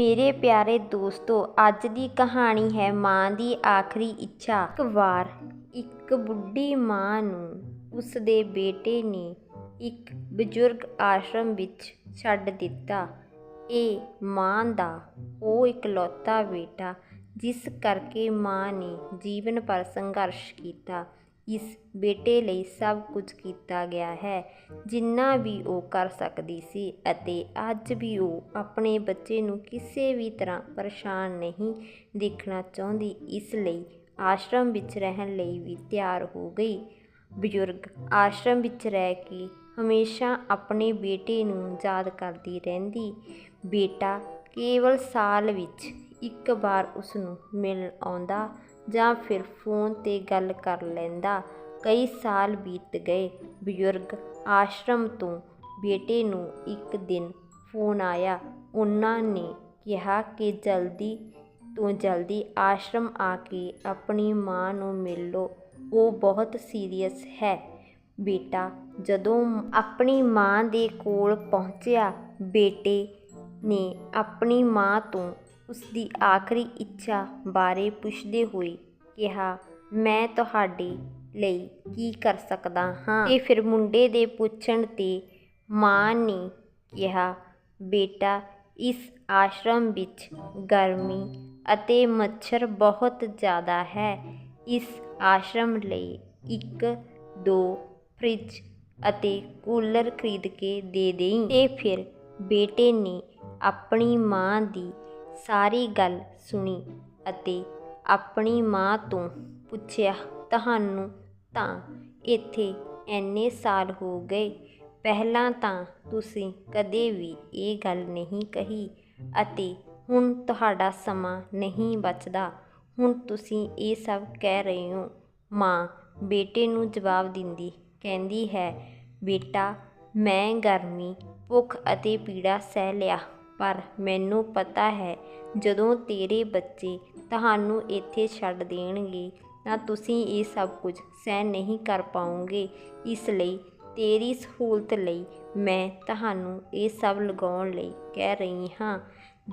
ਮੇਰੇ ਪਿਆਰੇ ਦੋਸਤੋ, ਅੱਜ ਦੀ ਕਹਾਣੀ ਹੈ ਮਾਂ ਦੀ ਆਖਰੀ ਇੱਛਾ। ਇੱਕ ਵਾਰ ਇੱਕ ਬੁੱਢੀ ਮਾਂ ਨੂੰ ਉਸ ਦੇ ਬੇਟੇ ਨੇ ਇੱਕ ਬਜ਼ੁਰਗ ਆਸ਼ਰਮ ਵਿੱਚ ਛੱਡ ਦਿੱਤਾ। ਇਹ ਮਾਂ ਦਾ ਉਹ ਇਕਲੌਤਾ ਬੇਟਾ, ਜਿਸ ਕਰਕੇ ਮਾਂ ਨੇ ਜੀਵਨ ਭਰ ਸੰਘਰਸ਼ ਕੀਤਾ। ਇਸ ਬੇਟੇ ਲਈ ਸਭ ਕੁਝ ਕੀਤਾ ਗਿਆ ਹੈ। ਜਿੰਨਾ ਵੀ ਉਹ ਕਰ ਸਕਦੀ ਸੀ ਅਤੇ ਅੱਜ ਵੀ ਉਹ ਆਪਣੇ ਬੱਚੇ ਨੂੰ ਕਿਸੇ ਵੀ ਤਰ੍ਹਾਂ ਪਰੇਸ਼ਾਨ ਨਹੀਂ ਦੇਖਣਾ ਚਾਹੁੰਦੀ, ਇਸ ਲਈ ਆਸ਼ਰਮ ਵਿੱਚ ਰਹਿਣ ਲਈ ਵੀ ਤਿਆਰ ਹੋ ਗਈ। ਬਜ਼ੁਰਗ, ਆਸ਼ਰਮ ਵਿੱਚ ਰਹਿ ਕੇ ਹਮੇਸ਼ਾ ਆਪਣੇ ਬੇਟੇ ਨੂੰ ਯਾਦ ਕਰਦੀ ਰਹਿੰਦੀ। ਬੇਟਾ ਕੇਵਲ ਸਾਲ ਵਿੱਚ ਇੱਕ ਵਾਰ ਉਸ ਨੂੰ ਮਿਲਣ ਆਉਂਦਾ ਜਾਂ ਫਿਰ ਫੋਨ 'ਤੇ ਗੱਲ ਕਰ ਲੈਂਦਾ। ਕਈ ਸਾਲ ਬੀਤ ਗਏ। ਬਜ਼ੁਰਗ ਆਸ਼ਰਮ ਤੋਂ ਬੇਟੇ ਨੂੰ ਇੱਕ ਦਿਨ ਫੋਨ ਆਇਆ। ਉਹਨਾਂ ਨੇ ਕਿਹਾ ਕਿ ਜਲਦੀ ਤੋਂ ਜਲਦੀ ਆਸ਼ਰਮ ਆ ਕੇ ਆਪਣੀ ਮਾਂ ਨੂੰ ਮਿਲ ਲਓ। ਉਹ ਬਹੁਤ ਸੀਰੀਅਸ ਹੈ। ਬੇਟਾ ਜਦੋਂ ਆਪਣੀ ਮਾਂ ਦੇ ਕੋਲ ਪਹੁੰਚਿਆ, ਬੇਟੇ ਨੇ ਆਪਣੀ ਮਾਂ ਤੋਂ ਉਸ ਦੀ ਆਖਰੀ ਇੱਛਾ ਬਾਰੇ ਪੁੱਛਦੇ ਹੋਏ ਕਿਹਾ, ਮੈਂ ਤੁਹਾਡੇ ਲਈ ਕੀ ਕਰ ਸਕਦਾ ਹਾਂ? ਤੇ ਫਿਰ ਮੁੰਡੇ ਦੇ ਪੁੱਛਣ ਤੇ ਮਾਂ ਨੇ ਕਿਹਾ, ਬੇਟਾ, ਇਸ ਆਸ਼ਰਮ ਵਿੱਚ ਗਰਮੀ ਅਤੇ ਮੱਛਰ ਬਹੁਤ ਜ਼ਿਆਦਾ ਹੈ। ਇਸ ਆਸ਼ਰਮ ਲਈ ਇੱਕ, ਦੋ ਫ੍ਰਿਜ ਅਤੇ ਕੂਲਰ ਖਰੀਦ ਕੇ ਦੇ ਦੇਈ। ਤੇ ਫਿਰ ਬੇਟੇ ਨੇ ਆਪਣੀ ਮਾਂ ਦੀ ਸਾਰੀ ਗੱਲ ਸੁਣੀ ਅਤੇ ਆਪਣੀ ਮਾਂ ਤੋਂ ਪੁੱਛਿਆ, ਤੁਹਾਨੂੰ ਤਾਂ ਇੱਥੇ ਇੰਨੇ ਸਾਲ ਹੋ ਗਏ, ਪਹਿਲਾਂ ਤਾਂ ਤੁਸੀਂ ਕਦੇ ਵੀ ਇਹ ਗੱਲ ਨਹੀਂ ਕਹੀ ਅਤੇ ਹੁਣ ਤੁਹਾਡਾ ਸਮਾਂ ਨਹੀਂ ਬਚਦਾ। ਹੁਣ ਤੁਸੀਂ ਇਹ ਸਭ ਕਹਿ ਰਹੇ ਹੋ। ਮਾਂ ਬੇਟੇ ਨੂੰ ਜਵਾਬ ਦਿੰਦੀ, ਕਹਿੰਦੀ ਹੈ, ਬੇਟਾ, ਮੈਂ ਗਰਮੀ, ਭੁੱਖ ਅਤੇ ਪੀੜਾ ਸਹਿ ਲਿਆ। ਪਰ ਮੈਨੂੰ ਪਤਾ ਹੈ, ਜਦੋਂ ਤੇਰੇ ਬੱਚੇ ਤੁਹਾਨੂੰ ਇੱਥੇ ਛੱਡ ਦੇਣਗੇ, ਤਾਂ ਤੁਸੀਂ ਇਹ ਸਭ ਕੁਝ ਸਹਿ ਨਹੀਂ ਕਰ ਪਾਓਗੇ। ਇਸ ਲਈ ਤੇਰੀ ਸਹੂਲਤ ਲਈ ਮੈਂ ਤੁਹਾਨੂੰ ਇਹ ਸਭ ਲਗਾਉਣ ਲਈ ਕਹਿ ਰਹੀ ਹਾਂ।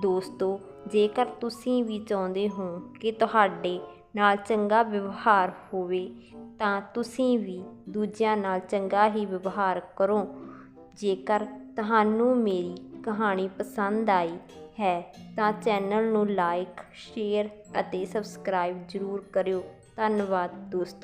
ਦੋਸਤੋ, ਜੇਕਰ ਤੁਸੀਂ ਵੀ ਚਾਹੁੰਦੇ ਹੋ ਕਿ ਤੁਹਾਡੇ ਨਾਲ ਚੰਗਾ ਵਿਵਹਾਰ ਹੋਵੇ, ਤਾਂ ਤੁਸੀਂ ਵੀ ਦੂਜਿਆਂ ਨਾਲ ਚੰਗਾ ਹੀ ਵਿਵਹਾਰ ਕਰੋ। ਜੇਕਰ ਤੁਹਾਨੂੰ ਮੇਰੀ ਕਹਾਣੀ ਪਸੰਦ ਆਈ ਹੈ ਤਾਂ ਚੈਨਲ ਨੂੰ ਲਾਈਕ, ਸ਼ੇਅਰ ਅਤੇ ਸਬਸਕ੍ਰਾਈਬ ਜ਼ਰੂਰ ਕਰਿਓ। ਧੰਨਵਾਦ ਦੋਸਤੋ।